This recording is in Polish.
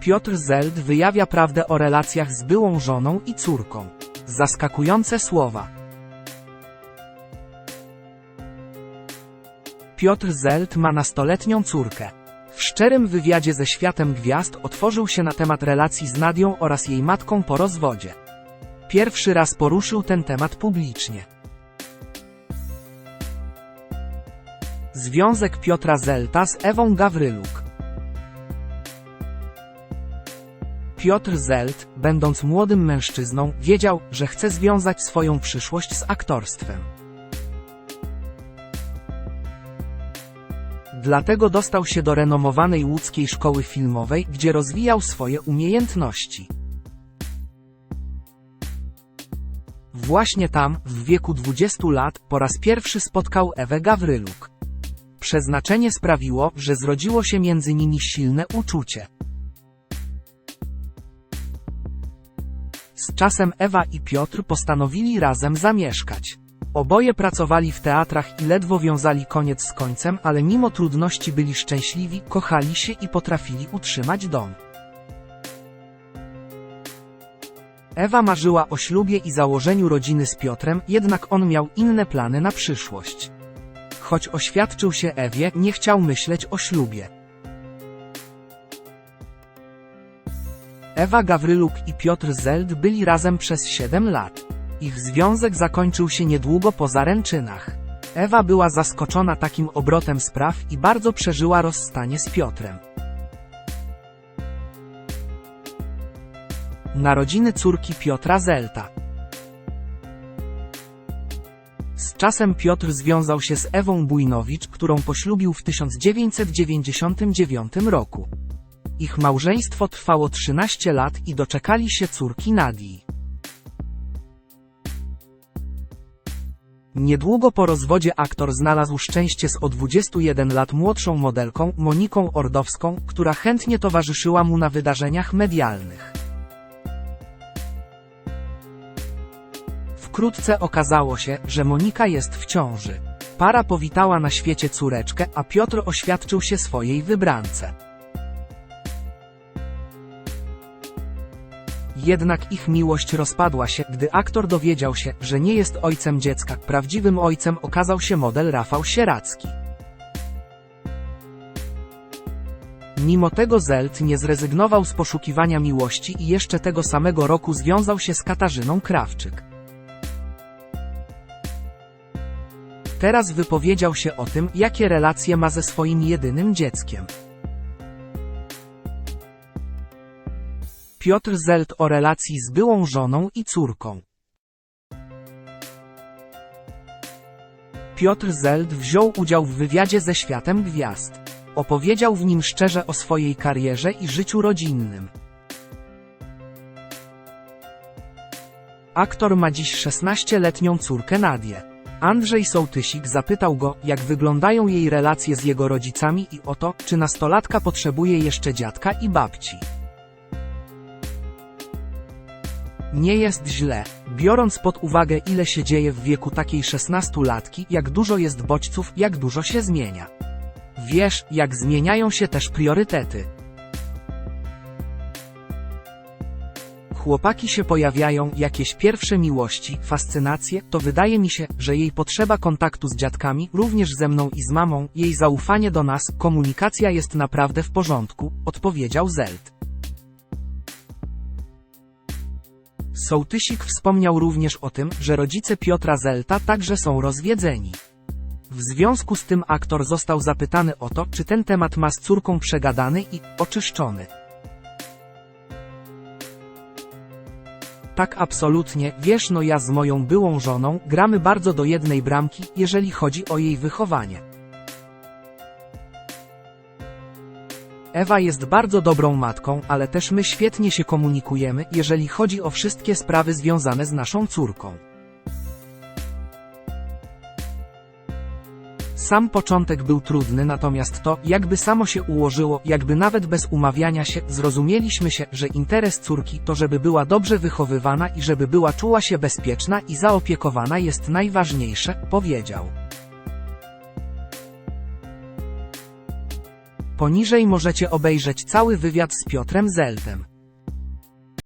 Piotr Zeld wyjawia prawdę o relacjach z byłą żoną i córką. Zaskakujące słowa. Piotr Zeld ma nastoletnią córkę. W szczerym wywiadzie ze Światem Gwiazd otworzył się na temat relacji z Nadią oraz jej matką po rozwodzie. Pierwszy raz poruszył ten temat publicznie. Związek Piotra Zelta z Ewą Gawryluk. Piotr Zelt, będąc młodym mężczyzną, wiedział, że chce związać swoją przyszłość z aktorstwem. Dlatego dostał się do renomowanej łódzkiej szkoły filmowej, gdzie rozwijał swoje umiejętności. Właśnie tam, w wieku 20 lat, po raz pierwszy spotkał Ewę Gawryluk. Przeznaczenie sprawiło, że zrodziło się między nimi silne uczucie. Z czasem Ewa i Piotr postanowili razem zamieszkać. Oboje pracowali w teatrach i ledwo wiązali koniec z końcem, ale mimo trudności byli szczęśliwi, kochali się i potrafili utrzymać dom. Ewa marzyła o ślubie i założeniu rodziny z Piotrem, jednak on miał inne plany na przyszłość. Choć oświadczył się Ewie, nie chciał myśleć o ślubie. Ewa Gawryluk i Piotr Zeld byli razem przez 7 lat. Ich związek zakończył się niedługo po zaręczynach. Ewa była zaskoczona takim obrotem spraw i bardzo przeżyła rozstanie z Piotrem. Narodziny córki Piotra Zelta. Z czasem Piotr związał się z Ewą Bujnowicz, którą poślubił w 1999 roku. Ich małżeństwo trwało 13 lat i doczekali się córki Nadii. Niedługo po rozwodzie aktor znalazł szczęście z o 21 lat młodszą modelką Moniką Ordowską, która chętnie towarzyszyła mu na wydarzeniach medialnych. Wkrótce okazało się, że Monika jest w ciąży. Para powitała na świecie córeczkę, a Piotr oświadczył się swojej wybrance. Jednak ich miłość rozpadła się, gdy aktor dowiedział się, że nie jest ojcem dziecka. Prawdziwym ojcem okazał się model Rafał Sieracki. Mimo tego Zelt nie zrezygnował z poszukiwania miłości i jeszcze tego samego roku związał się z Katarzyną Krawczyk. Teraz wypowiedział się o tym, jakie relacje ma ze swoim jedynym dzieckiem. Piotr Zelt o relacji z byłą żoną i córką. Piotr Zelt wziął udział w wywiadzie ze Światem Gwiazd. Opowiedział w nim szczerze o swojej karierze i życiu rodzinnym. Aktor ma dziś 16-letnią córkę Nadię. Andrzej Sołtysik zapytał go, jak wyglądają jej relacje z jego rodzicami i o to, czy nastolatka potrzebuje jeszcze dziadka i babci. Nie jest źle, biorąc pod uwagę ile się dzieje w wieku takiej szesnastolatki, jak dużo jest bodźców, jak dużo się zmienia. Wiesz, jak zmieniają się też priorytety. Chłopaki się pojawiają, jakieś pierwsze miłości, fascynacje, to wydaje mi się, że jej potrzeba kontaktu z dziadkami, również ze mną i z mamą, jej zaufanie do nas, komunikacja jest naprawdę w porządku, odpowiedział Zelt. Sołtysik wspomniał również o tym, że rodzice Piotra Zelta także są rozwiedzeni. W związku z tym aktor został zapytany o to, czy ten temat ma z córką przegadany i oczyszczony. Tak absolutnie, wiesz no ja z moją byłą żoną gramy bardzo do jednej bramki, jeżeli chodzi o jej wychowanie. Ewa jest bardzo dobrą matką, ale też my świetnie się komunikujemy, jeżeli chodzi o wszystkie sprawy związane z naszą córką. Sam początek był trudny, natomiast to, jakby samo się ułożyło, jakby nawet bez umawiania się, zrozumieliśmy się, że interes córki to, żeby była dobrze wychowywana i żeby była czuła się bezpieczna i zaopiekowana jest najważniejsze, powiedział. Poniżej możecie obejrzeć cały wywiad z Piotrem Zeltem.